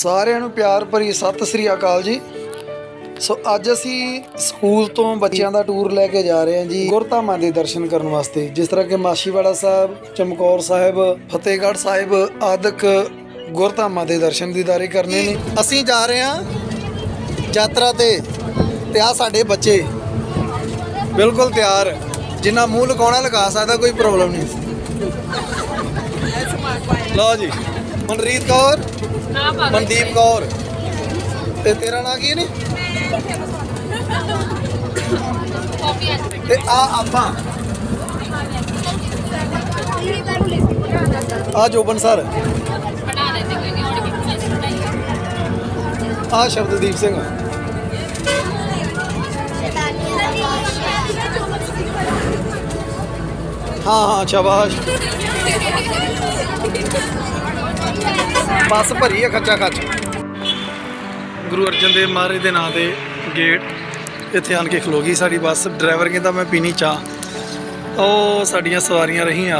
ਸਾਰਿਆਂ ਨੂੰ ਪਿਆਰ ਭਰੀ ਸਤਿ ਸ੍ਰੀ ਅਕਾਲ ਜੀ। ਸੋ ਅੱਜ ਅਸੀਂ ਸਕੂਲ ਤੋਂ ਬੱਚਿਆਂ ਦਾ ਟੂਰ ਲੈ ਕੇ ਜਾ ਰਹੇ ਹਾਂ ਜੀ ਗੁਰਧਾਮਾਂ ਦੇ ਦਰਸ਼ਨ ਕਰਨ ਵਾਸਤੇ। ਜਿਸ ਤਰ੍ਹਾਂ ਕਿ ਮਾਸ਼ੀਵਾੜਾ ਸਾਹਿਬ, ਚਮਕੌਰ ਸਾਹਿਬ, ਫਤਿਹਗੜ੍ਹ ਸਾਹਿਬ ਆਦਿਕ ਗੁਰਧਾਮਾਂ ਦੇ ਦਰਸ਼ਨ ਦੀਦਾਰੇ ਕਰਨੇ ਨੇ। ਅਸੀਂ ਜਾ ਰਹੇ ਹਾਂ ਯਾਤਰਾ ਤੇ। ਤੇ ਆ ਸਾਡੇ ਬੱਚੇ। ਬਿਲਕੁਲ ਤਿਆਰ। ਜਿੰਨਾ ਮੂੰਹ ਲਗਾਉਣਾ ਲਗਾ ਸਕਦਾ, ਕੋਈ ਪ੍ਰੋਬਲਮ ਨਹੀਂ। ਲਓ ਜੀ। ਮਨਰੀਤ ਕੌਰ ਮਨਦੀਪ ਕੌਰ ਤੇ ਤੇਰਾ ਨਾਂ ਕੀ ਨੇ ਤੇ ਆ ਆਪਾਂ ਆ ਜੋਬਨ ਸਰ ਆ ਸ਼ਬਦਦੀਪ ਸਿੰਘ ਹਾਂ ਹਾਂ ਸ਼ਾਬਾਸ਼ ਬੱਸ ਭਰੀ ਹੈ ਖੱਚਾ ਖੱਚ। ਗੁਰੂ ਅਰਜਨ ਦੇਵ ਮਹਾਰਾਜ ਦੇ ਨਾਂ ਤੇ ਗੇਟ ਇੱਥੇ ਆਣ ਕੇ ਖਲੋ ਗਈ ਸਾਡੀ ਬੱਸ। ਡਰਾਈਵਰ ਕਹਿੰਦਾ ਮੈਂ ਪੀਣੀ ਚਾਹ। ਉਹ ਸਾਡੀਆਂ ਸਵਾਰੀਆਂ ਰਹੀਆਂ।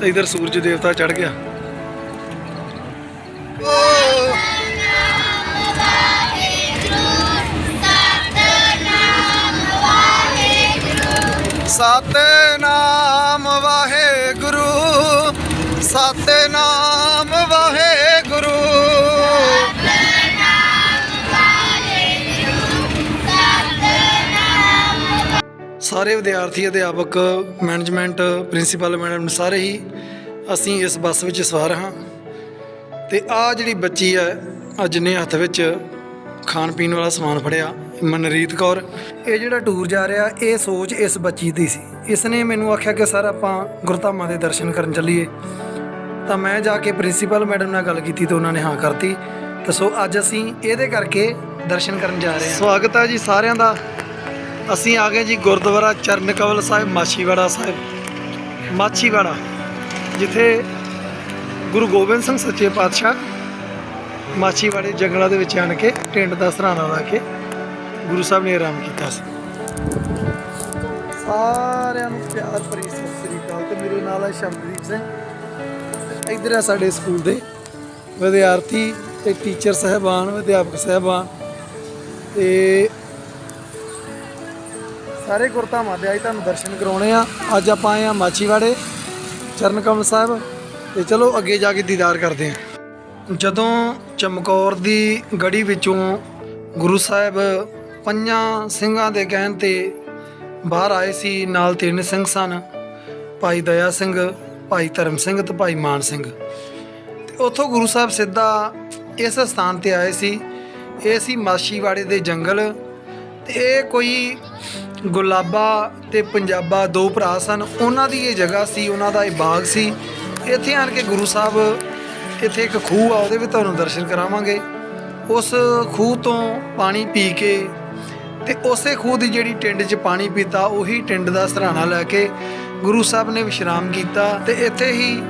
ਤੇ ਇਧਰ ਸੂਰਜ ਦੇਵਤਾ ਚੜ ਗਿਆ। ਸਤਨਾਮ ਵਾਹਿਗੁਰੂ। ਸਤਨਾਮ ਵਾਹਿਗੁਰੂ। ਸਾਰੇ ਵਿਦਿਆਰਥੀ, ਅਧਿਆਪਕ ਮੈਨੇਜਮੈਂਟ ਪ੍ਰਿੰਸੀਪਲ ਮੈਡਮ ਸਾਰੇ ਹੀ ਅਸੀਂ ਇਸ ਬੱਸ ਵਿੱਚ ਸਵਾਰ ਹਾਂ ਤੇ ਆ ਜਿਹੜੀ ਬੱਚੀ ਹੈ ਅੱਜ ਨੇ ਹੱਥ ਵਿੱਚ ਖਾਣ ਪੀਣ ਵਾਲਾ ਸਮਾਨ ਫੜਿਆ, ਮਨਰੀਤ ਕੌਰ, ਇਹ ਜਿਹੜਾ ਟੂਰ ਜਾ ਰਿਹਾ, ਇਹ ਸੋਚ ਇਸ ਬੱਚੀ ਦੀ ਸੀ। ਇਸ ਨੇ ਮੈਨੂੰ ਆਖਿਆ ਕਿ ਸਰ ਆਪਾਂ ਗੁਰਧਾਮਾਂ ਦੇ ਦਰਸ਼ਨ ਕਰਨ ਚੱਲੀਏ। ਤਾਂ ਮੈਂ ਜਾ ਕੇ ਪ੍ਰਿੰਸੀਪਲ ਮੈਡਮ ਨਾਲ ਗੱਲ ਕੀਤੀ ਤੇ ਉਹਨਾਂ ਨੇ ਹਾਂ ਕਰਤੀ। ਤਾਂ ਸੋ ਅੱਜ ਅਸੀਂ ਇਹਦੇ ਕਰਕੇ ਦਰਸ਼ਨ ਕਰਨ ਜਾ ਰਹੇ ਹਾਂ। ਸਵਾਗਤ ਹੈ ਜੀ ਸਾਰਿਆਂ ਦਾ। ਅਸੀਂ ਆ ਗਏ ਜੀ ਗੁਰਦੁਆਰਾ ਚਰਨ ਕਵਲ ਸਾਹਿਬ, ਮਾਛੀਵਾੜਾ ਸਾਹਿਬ। ਮਾਛੀਵਾੜਾ, ਜਿੱਥੇ ਗੁਰੂ ਗੋਬਿੰਦ ਸਿੰਘ ਸੱਚੇ ਪਾਤਸ਼ਾਹ ਮਾਛੀਵਾੜੇ ਜੰਗਲਾਂ ਦੇ ਵਿੱਚ ਆਣ ਕੇ ਟਿੰਡ ਦਾ ਸਰਾਣਾ ਲਾ ਕੇ ਗੁਰੂ ਸਾਹਿਬ ਨੇ ਆਰਾਮ ਕੀਤਾ ਸੀ। ਸਾਰਿਆਂ ਨੂੰ ਪਿਆਰ ਭਰੀ ਸਤਿ ਸ੍ਰੀ ਅਕਾਲ ਤੇ ਮੇਰੇ ਨਾਲ ਹੈ ਸ਼ਬਦਦੀਪ ਸਿੰਘ। ਇੱਧਰ ਹੈ ਸਾਡੇ ਸਕੂਲ ਦੇ ਵਿਦਿਆਰਥੀ ਤੇ ਟੀਚਰ ਸਹਿਬਾਨ, ਅਧਿਆਪਕ ਸਹਿਬਾਨ। ਤੇ ਸਾਰੇ ਗੁਰਧਾਮਾਂ ਦੇ ਅੱਜ ਤੁਹਾਨੂੰ ਦਰਸ਼ਨ ਕਰਾਉਣੇ ਆ। ਅੱਜ ਆਪਾਂ ਆਏ ਆ ਮਾਛੀਵਾੜੇ ਚਰਨ ਕਮਲ ਸਾਹਿਬ। ਤੇ ਚਲੋ ਅੱਗੇ ਜਾ ਕੇ ਦੀਦਾਰ ਕਰਦੇ ਆ। ਜਦੋਂ ਚਮਕੌਰ ਦੀ ਗੜੀ ਵਿੱਚੋਂ ਗੁਰੂ ਸਾਹਿਬ ਪੰਜਾਂ ਸਿੰਘਾਂ ਦੇ ਕਹਿਣ ਤੇ ਬਾਹਰ ਆਏ ਸੀ, ਨਾਲ ਤਿੰਨ ਸਿੰਘ ਸਨ, ਭਾਈ ਦਇਆ ਸਿੰਘ ਭਾਈ ਧਰਮ ਸਿੰਘ ਤੇ ਭਾਈ ਮਾਨ ਸਿੰਘ। ਤੇ ਉੱਥੋਂ ਗੁਰੂ ਸਾਹਿਬ ਸਿੱਧਾ ਇਸ ਸਥਾਨ ਤੇ ਆਏ ਸੀ। ਇਹ ਸੀ ਮਾਛੀਵਾੜੇ ਦੇ ਜੰਗਲ। ਤੇ ਇਹ ਕੋਈ ਗੁਲਾਬਾ ਤੇ ਪੰਜਾਬਾ ਦੋ ਭਰਾ ਸਨ। ਉਹਨਾਂ ਦੀ ਇਹ ਜਗ੍ਹਾ ਸੀ, ਉਹਨਾਂ ਦਾ ਇਹ ਬਾਗ ਸੀ। ਇੱਥੇ ਆਣ ਕੇ ਗੁਰੂ ਸਾਹਿਬ ਇੱਥੇ ਇੱਕ ਖੂਹ ਆ, ਉਹਦੇ ਵਿੱਚ ਤੁਹਾਨੂੰ ਦਰਸ਼ਨ ਕਰਾਵਾਂਗੇ। ਉਸ ਖੂਹ ਤੋਂ ਪਾਣੀ ਪੀ ਕੇ ਤੇ ਉਸੇ ਖੂਹ ਦੀ ਜਿਹੜੀ ਟਿੰਡ 'ਚ ਪਾਣੀ ਪੀਤਾ, ਉਹੀ ਟਿੰਡ ਦਾ ਸਰਾਣਾ ਲੈ ਕੇ ਗੁਰੂ ਸਾਹਿਬ ਨੇ ਵਿਸ਼ਰਾਮ ਕੀਤਾ ਤੇ ਇੱਥੇ ਹੀ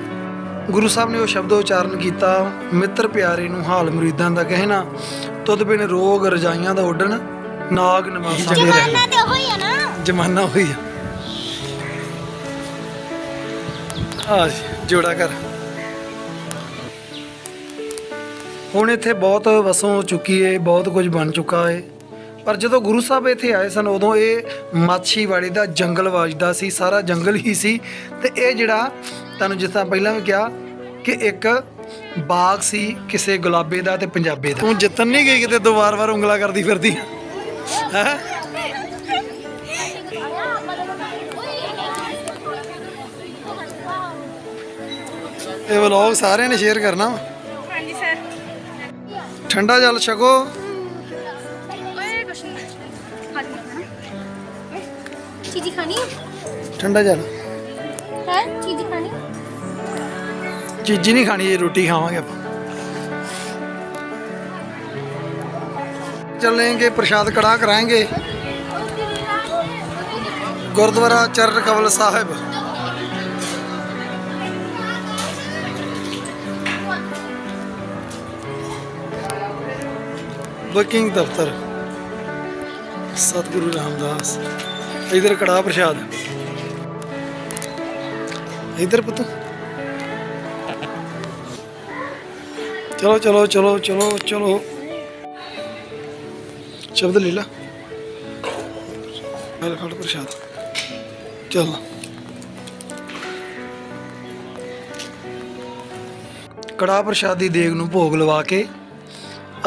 ਗੁਰੂ ਸਾਹਿਬ ਨੇ ਉਹ ਸ਼ਬਦ ਉਚਾਰਨ ਕੀਤਾ ਮਿੱਤਰ ਪਿਆਰੇ ਨੂੰ ਹਾਲ ਮੁਰੀਦਾਂ ਦਾ ਕਹਿਣਾ ਤੁਧ ਬਿਨ ਰੋਗ ਰਜਾਈਆਂ ਦਾ ਉੱਡਣ ਨਾਗ ਨਵਾਸਾਂ ਦੇ ਰਹਿਣਾ। ਜਮਾਨਾ ਤੇ ਹੋਈ ਆ ਨਾ। ਜਮਾਨਾ ਹੋਈ ਆ। ਆ ਜੀ, ਜੋੜਾ ਕਰ। ਹੁਣ ਇੱਥੇ ਬਹੁਤ ਵਸੋਂ ਹੋ ਚੁੱਕੀ ਏ ਬਹੁਤ ਕੁਝ ਬਣ ਚੁੱਕਾ ਏ। ਪਰ ਜਦੋਂ ਗੁਰੂ ਸਾਹਿਬ ਇੱਥੇ ਆਏ ਸਨ ਉਦੋਂ ਇਹ ਮਾਛੀਵਾੜੇ ਦਾ ਜੰਗਲ ਵੱਜਦਾ ਸੀ ਸਾਰਾ ਜੰਗਲ ਹੀ ਸੀ। ਤੇ ਇਹ ਜਿਹੜਾ ਤੁਹਾਨੂੰ ਜਿਸ ਤਰ੍ਹਾਂ ਪਹਿਲਾਂ ਵੀ ਕਿਹਾ ਕਿ ਇੱਕ ਬਾਗ ਸੀ ਕਿਸੇ ਗੁਲਾਬੇ ਦਾ ਤੇ ਪੰਜਾਬੇ ਦਾ। ਤੂੰ ਜਿੱਤਨ ਨਹੀਂ ਗਈ ਕਿਤੇ ਦੋ ਵਾਰ-ਵਾਰ ਉਂਗਲਾ ਕਰਦੀ ਫਿਰਦੀ। ਹੈ? ਇਹ ਵਲੌਗ ਸਾਰਿਆਂ ਨੇ ਸ਼ੇਅਰ ਕਰਨਾ ਵਾ। ਹਾਂਜੀ ਸਰ ਠੰਡਾ ਜਲ ਛਕੋ। चीज़ी खानी ਠੰਡਾ ਜਲ है? चीज़ी खानी? ਚੀਜ਼ੀ ਨਹੀਂ ਖਾਣੀ ਜੀ ਰੋਟੀ ਖਾਵਾਂਗੇ ਆਪਾਂ ਚੱਲेंगे ਪ੍ਰਸ਼ਾਦ ਕੜਾ ਕਰਾਂਗੇ ਗੁਰਦੁਆਰਾ ਚਰਨ ਕਮਲ ਸਾਹਿਬ ਬੁਕਿੰਗ ਦਫਤਰ ਸਤਿਗੁਰੂ ਰਾਮਦਾਸ ਇਧਰ ਕੜਾ ਪ੍ਰਸ਼ਾਦ। ਇਧਰ ਪੁੱਤ। ਚਲੋ ਚਲੋ ਚਲੋ ਚਲੋ ਚਲੋ। ਸ਼ਬਦ ਲੈ ਲਾ। ਹਲ ਖੜ ਪ੍ਰਸ਼ਾਦ। ਚਲ। ਕੜਾ ਪ੍ਰਸ਼ਾਦ ਦੀ ਦੇਗ ਨੂੰ ਭੋਗ ਲਵਾ ਕੇ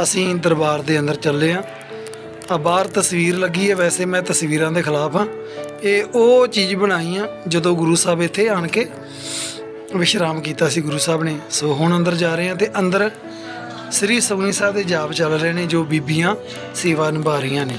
ਅਸੀਂ ਦਰਬਾਰ ਦੇ ਅੰਦਰ ਚੱਲੇ ਆ। ਆ ਬਾਹਰ ਤਸਵੀਰ ਲੱਗੀ ਹੈ, ਵੈਸੇ ਮੈਂ ਤਸਵੀਰਾਂ ਦੇ ਖਿਲਾਫ ਹਾਂ। ਇਹ ਉਹ ਚੀਜ਼ ਬਣਾਈ ਆ, ਜਦੋਂ ਗੁਰੂ ਸਾਹਿਬ ਇੱਥੇ ਆਣ ਕੇ ਵਿਸ਼ਰਾਮ ਕੀਤਾ ਸੀ ਗੁਰੂ ਸਾਹਿਬ ਨੇ। ਸੋ ਹੁਣ ਅੰਦਰ ਜਾ ਰਹੇ ਹਾਂ ਤੇ ਅੰਦਰ ਸ੍ਰੀ ਸੁਖਮਨੀ ਸਾਹਿਬ ਦੇ ਜਾਪ ਚੱਲ ਰਹੇ ਨੇ, ਜੋ ਬੀਬੀਆਂ ਸੇਵਾ ਨਿਭਾ ਰਹੀਆਂ ਨੇ।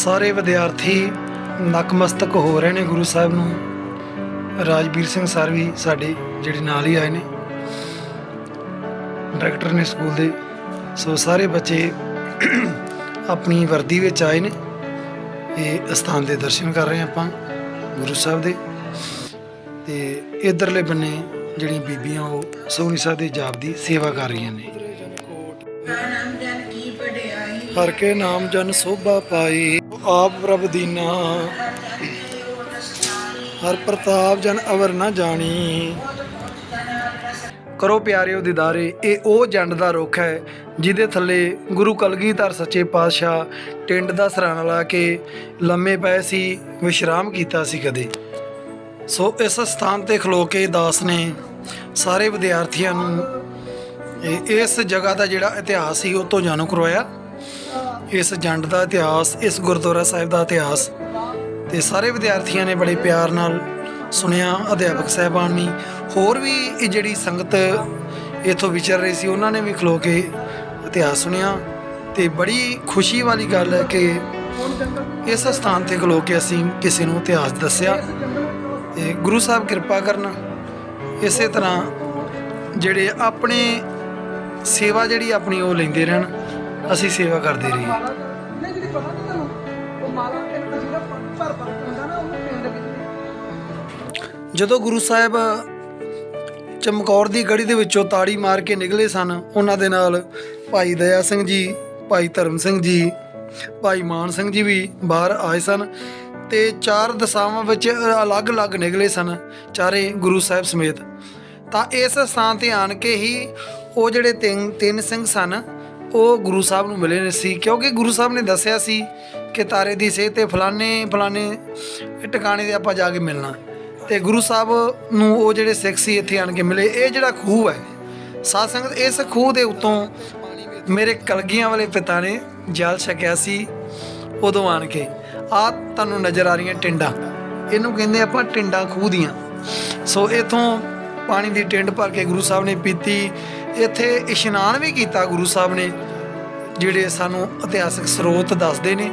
ਸਾਰੇ ਵਿਦਿਆਰਥੀ ਨਕਮਸਤਕ ਹੋ ਰਹੇ ਨੇ ਗੁਰੂ ਸਾਹਿਬ ਨੂੰ। ਰਾਜਵੀਰ ਸਿੰਘ ਸਰ ਵੀ ਸਾਡੇ ਜਿਹੜੇ ਨਾਲ ਹੀ ਆਏ ਨੇ। ਡਾਇਰੈਕਟਰ ਨੇ ਸਕੂਲ ਦੇ, ਸੋ ਸਾਰੇ ਬੱਚੇ ਆਪਣੀ ਵਰਦੀ ਵਿੱਚ ਆਏ ਨੇ। ਇਹ ਅਸਥਾਨ ਦੇ ਦਰਸ਼ਨ ਕਰ ਰਹੇ ਆਪਾਂ ਗੁਰੂ ਸਾਹਿਬ ਦੇ। ਤੇ ਇਧਰਲੇ ਬੰਨੇ ਜਿਹੜੀਆਂ ਬੀਬੀਆਂ ਉਹ ਸੋਹਣੀ ਸਾਹਿਬ ਦੇ ਜਾਪ ਦੀ ਸੇਵਾ ਕਰ ਰਹੀਆਂ ਨੇ। ਹਰ ਕੇ ਨਾਮ ਜਨ ਸੋਭਾ ਪਾਈ, ਆਪ ਪ੍ਰਭ ਦੀਨਾ। ਹਰ ਪ੍ਰਤਾਪ ਜਨ ਅਵਰ ਨਾ ਜਾਣੀ। ਕਰੋ ਪਿਆਰਿਓ ਦਿਦਾਰੇ, ਇਹ ਉਹ ਜੰਡ ਦਾ ਰੁੱਖ ਹੈ, ਜਿਹਦੇ ਥੱਲੇ ਗੁਰੂ ਕਲਗੀਧਰ ਸੱਚੇ ਪਾਤਸ਼ਾਹ ਟਿੰਡ ਦਾ ਸਰਾਣਾ ਲਾ ਕੇ ਲੰਮੇ ਪਏ ਸੀ, ਵਿਸ਼ਰਾਮ ਕੀਤਾ ਸੀ ਕਦੇ। ਸੋ ਇਸ ਸਥਾਨ ਤੇ ਖਲੋ ਕੇ ਦਾਸ ਨੇ ਸਾਰੇ ਵਿਦਿਆਰਥੀਆਂ ਨੂੰ ਇਸ ਜਗ੍ਹਾ ਦਾ ਜਿਹੜਾ ਇਤਿਹਾਸ ਸੀ, ਉਹ ਤੋਂ ਜਾਣੂ ਕਰਵਾਇਆ। ਇਸ ਜੰਡ ਦਾ ਇਤਿਹਾਸ, ਇਸ ਗੁਰਦੁਆਰਾ ਸਾਹਿਬ ਦਾ ਇਤਿਹਾਸ ਤੇ ਸਾਰੇ ਵਿਦਿਆਰਥੀਆਂ ਨੇ ਬੜੇ ਪਿਆਰ ਨਾਲ ਸੁਣਿਆ, ਅਧਿਆਪਕ ਸਾਹਿਬਾਨ ਨੇ ਹੋਰ ਵੀ ਇਹ ਜਿਹੜੀ ਸੰਗਤ ਇੱਥੋਂ ਵਿਚਰ ਰਹੀ ਸੀ, ਉਹਨਾਂ ਨੇ ਵੀ ਖਲੋ ਕੇ ਇਤਿਹਾਸ ਸੁਣਿਆ ਤੇ ਬੜੀ ਖੁਸ਼ੀ ਵਾਲੀ ਗੱਲ ਹੈ ਕਿ ਇਸ ਸਥਾਨ ਤੇ ਖਲੋ ਕੇ ਅਸੀਂ ਕਿਸੇ ਨੂੰ ਇਤਿਹਾਸ ਦੱਸਿਆ। ਤੇ ਗੁਰੂ ਸਾਹਿਬ ਕਿਰਪਾ ਕਰਨ ਇਸੇ ਤਰ੍ਹਾਂ ਜਿਹੜੇ ਆਪਣੇ ਸੇਵਾ ਜਿਹੜੀ ਆਪਣੀ ਉਹ ਲੈਂਦੇ ਰਹਿਣ। ਅਸੀਂ ਸੇਵਾ ਕਰਦੇ ਰਹੀਏ। ਨਹੀਂ ਜਿਹੜੀ ਪਤਾ ਨਹੀਂ ਤੁਹਾਨੂੰ ਉਹ ਮਾਲਾ ਇੱਕ ਤਾਂ ਜਿਹੜਾ ਭਰ ਭਰ ਕੇ ਹੁੰਦਾ ਨਾ ਉਹਨੂੰ ਪਿੰਡ ਵਿੱਚ ਜਦੋਂ ਗੁਰੂ ਸਾਹਿਬ ਚਮਕੌਰ ਦੀ ਗੜੀ ਦੇ ਵਿੱਚੋਂ ਤਾੜੀ ਮਾਰ ਕੇ ਨਿਕਲੇ ਸਨ ਉਹਨਾਂ ਦੇ ਨਾਲ ਭਾਈ ਦਇਆ ਸਿੰਘ ਜੀ ਭਾਈ ਧਰਮ ਸਿੰਘ ਜੀ ਭਾਈ ਮਾਨ ਸਿੰਘ ਜੀ ਵੀ ਬਾਹਰ ਆਏ ਸਨ ਤੇ ਚਾਰ ਦਸਾਵਾਂ ਵਿੱਚ ਅਲੱਗ-ਅਲੱਗ ਨਿਕਲੇ ਸਨ ਚਾਰੇ ਗੁਰੂ ਸਾਹਿਬ ਸਮੇਤ। ਤਾਂ ਇਸ ਸਥਾਨ ਤੇ ਆਣ ਕੇ ਹੀ ਉਹ ਜਿਹੜੇ ਤਿੰਨ ਤਿੰਨ ਸਿੰਘ ਸਨ ਉਹ ਗੁਰੂ ਸਾਹਿਬ ਨੂੰ ਮਿਲੇ ਨੇ ਸੀ, ਕਿਉਂਕਿ ਗੁਰੂ ਸਾਹਿਬ ਨੇ ਦੱਸਿਆ ਸੀ ਕਿ ਤਾਰੇ ਦੀ ਸੇਧ ਤੇ ਫਲਾਣੇ ਫਲਾਣੇ ਟਿਕਾਣੇ ਤੇ ਆਪਾਂ ਜਾ ਕੇ ਮਿਲਣਾ। ਤੇ ਗੁਰੂ ਸਾਹਿਬ ਨੂੰ ਉਹ ਜਿਹੜੇ ਸਿੱਖ ਸੀ ਇੱਥੇ ਆਣ ਕੇ ਮਿਲੇ, ਇਹ ਜਿਹੜਾ ਖੂਹ ਹੈ, ਸਾਧ ਸੰਗਤ ਇਸ ਖੂਹ ਦੇ ਉੱਤੋਂ ਮੇਰੇ ਕਲਗੀਆਂ ਵਾਲੇ ਪਿਤਾ ਨੇ ਜਲ ਛਕਿਆ ਸੀ, ਉਦੋਂ ਆਣ ਕੇ। ਆ ਤੁਹਾਨੂੰ ਨਜ਼ਰ ਆ ਰਹੀਆਂ ਟਿੰਡਾਂ। ਇਹਨੂੰ ਕਹਿੰਦੇ ਆਪਾਂ ਟਿੰਡਾਂ ਖੂਹ ਦੀਆਂ। ਸੋ ਇਥੋਂ ਪਾਣੀ ਦੀ ਟਿੰਡ ਭਰ ਕੇ ਗੁਰੂ ਸਾਹਿਬ ਨੇ ਪੀਤੀ। ਇੱਥੇ ਇਸ਼ਨਾਨ ਵੀ ਕੀਤਾ ਗੁਰੂ ਸਾਹਿਬ ਨੇ, ਜਿਹੜੇ ਸਾਨੂੰ ਇਤਿਹਾਸਕ ਸਰੋਤ ਦੱਸਦੇ ਨੇ।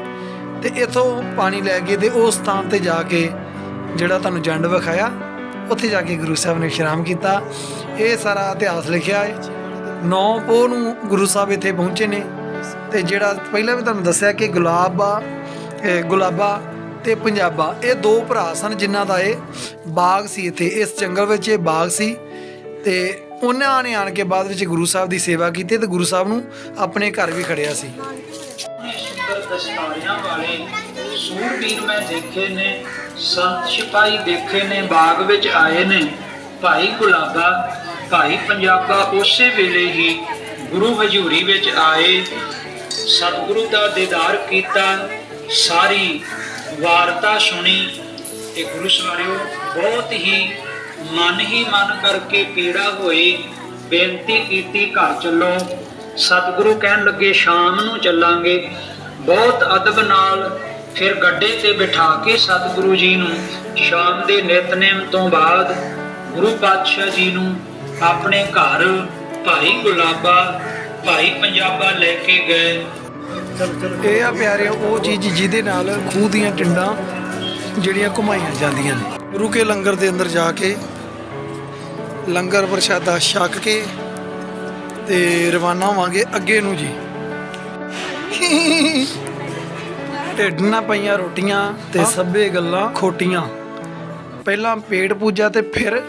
ਤੇ ਇਥੋਂ ਪਾਣੀ ਲੈ ਕੇ ਤੇ ਉਸ ਸਥਾਨ ਤੇ ਜਾ ਕੇ ਜਿਹੜਾ ਤੁਹਾਨੂੰ ਜੰਡ ਵਿਖਾਇਆ, ਉੱਥੇ ਜਾ ਕੇ ਗੁਰੂ ਸਾਹਿਬ ਨੇ ਇਸ਼ਨਾਨ ਕੀਤਾ। ਇਹ ਸਾਰਾ ਇਤਿਹਾਸ ਲਿਖਿਆ ਹੈ। ਨੌ ਪੋਹ ਨੂੰ ਗੁਰੂ ਸਾਹਿਬ ਇੱਥੇ ਪਹੁੰਚੇ ਨੇ। ਤੇ ਜਿਹੜਾ ਪਹਿਲਾਂ ਵੀ ਤੁਹਾਨੂੰ ਦੱਸਿਆ ਕਿ ਗੁਲਾਬਾ ਗੁਲਾਬਾ ਤੇ ਪੰਜਾਬਾ, ਇਹ ਦੋ ਭਰਾ ਸਨ ਜਿਨ੍ਹਾਂ ਦਾ ਇਹ ਬਾਗ ਸੀ ਇੱਥੇ। ਇਸ ਜੰਗਲ ਵਿੱਚ ਇਹ ਬਾਗ ਸੀ। ਤੇ ਉਹਨਾਂ ਨੇ ਆਣ ਕੇ ਬਾਅਦ ਵਿੱਚ ਗੁਰੂ ਸਾਹਿਬ ਦੀ ਸੇਵਾ ਕੀਤੀ ਤੇ ਗੁਰੂ ਸਾਹਿਬ ਨੂੰ ਆਪਣੇ ਘਰ ਵੀ ਖੜਿਆ ਸੀ। ਸੁੰਦਰ ਦਸਤਾਰਿਆਂ ਵਾਲੇ ਸੂਰਬੀਰ ਮੈਂ ਦੇਖੇ ਨੇ, ਸੰਤ ਸਿਪਾਹੀ ਦੇਖੇ ਨੇ, ਬਾਗ ਵਿੱਚ ਆਏ ਨੇ। ਭਾਈ ਗੁਲਾਬਾ ਭਾਈ ਪੰਜਾਬਾ ਉਸੇ ਵੇਲੇ ਹੀ ਗੁਰੂ ਹਜ਼ੂਰੀ ਵਿੱਚ ਆਏ। ਸਤਿਗੁਰੂ ਦਾ ਦੀਦਾਰ ਕੀਤਾ, ਸਾਰੀ ਵਾਰਤਾ ਸੁਣੀ ਤੇ ਗੁਰੂ ਸਵਾਰਿਓ, ਬਹੁਤ ਹੀ ਮਨ ਹੀ ਮਨ ਕਰਕੇ ਪੀੜਾ ਹੋਈ ਬੇਨਤੀ ਕੀਤੀ ਘਰ ਚੱਲੋ। ਸਤਿਗੁਰੂ ਕਹਿਣ ਲੱਗੇ, ਸ਼ਾਮ ਨੂੰ ਚੱਲਾਂਗੇ। ਬਹੁਤ ਅਦਬ ਨਾਲ ਫਿਰ ਗੱਡੇ ਤੇ ਬਿਠਾ ਕੇ ਸਤਿਗੁਰੂ ਜੀ ਨੂੰ ਸ਼ਾਮ ਦੇ ਨਿਤਨੇਮ ਤੋਂ ਬਾਅਦ ਗੁਰੂ ਪਾਤਸ਼ਾਹ ਜੀ ਨੂੰ ਆਪਣੇ ਘਰ ਭਾਈ ਗੁਲਾਬਾ, ਭਾਈ ਪੰਜਾਬਾ ਲੈ ਕੇ ਗਏ। ਇਹ ਆ ਪਿਆਰਿਓ, ਉਹ ਚੀਜ਼ ਜਿਹਦੇ ਨਾਲ ਖੂਹ ਦੀਆਂ ਟਿੰਡਾਂ ਜਿਹੜੀਆਂ ਘੁਮਾਈਆਂ ਜਾਂਦੀਆਂ ਨੇ। ਗੁਰੂ ਕੇ ਲੰਗਰ ਦੇ ਅੰਦਰ ਜਾ ਕੇ ਲੰਗਰ ਪ੍ਰਸ਼ਾਦਾ ਛਕ ਕੇ ਤੇ ਰਵਾਨਾ ਹੋਵਾਂਗੇ ਅੱਗੇ ਨੂੰ ਜੀ। ਢਿੱਡ ਨਾ ਪਈਆਂ ਰੋਟੀਆਂ ਤੇ ਸਭੇ ਗੱਲਾਂ ਖੋਟੀਆਂ। ਪਹਿਲਾਂ ਪੇਟ ਪੂਜਾ ਤੇ ਫਿਰ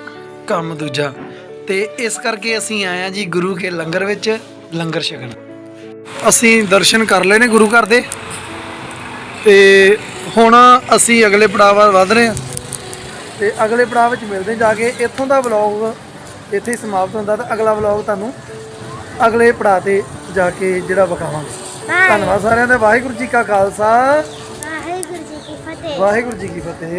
ਕੰਮ ਦੂਜਾ। ਤੇ ਇਸ ਕਰਕੇ ਅਸੀਂ ਆਏ ਆ ਜੀ ਗੁਰੂ ਕੇ ਲੰਗਰ ਵਿੱਚ ਲੰਗਰ ਛਕਣ। ਅਸੀਂ ਦਰਸ਼ਨ ਕਰ ਲਏ ਨੇ ਗੁਰੂ ਘਰ ਦੇ। ਤੇ ਹੁਣ ਅਸੀਂ ਅਗਲੇ ਪੜਾਅ ਵੱਲ ਵਧ ਰਹੇ ਹਾਂ। ਤੇ ਅਗਲੇ ਪੜਾਅ ਵਿੱਚ ਮਿਲਦੇ ਜਾ ਕੇ ਇੱਥੋਂ ਦਾ ਵਲੌਗ ਇੱਥੇ ਹੀ ਸਮਾਪਤ ਹੁੰਦਾ ਤਾਂ ਅਗਲਾ ਵਲੌਗ ਤੁਹਾਨੂੰ ਅਗਲੇ ਪੜਾਅ ਤੇ ਜਾ ਕੇ ਜਿਹੜਾ ਵਿਖਾਵਾਂਗੇ। ਧੰਨਵਾਦ। ਸਾਰਿਆਂ ਦਾ। ਵਾਹਿਗੁਰੂ ਜੀ ਕਾ ਖਾਲਸਾ। ਵਾਹਿਗੁਰੂ ਜੀ ਕੀ ਫਤਿਹ। ਵਾਹਿਗੁਰੂ ਜੀ ਕੀ ਫਤਿਹ।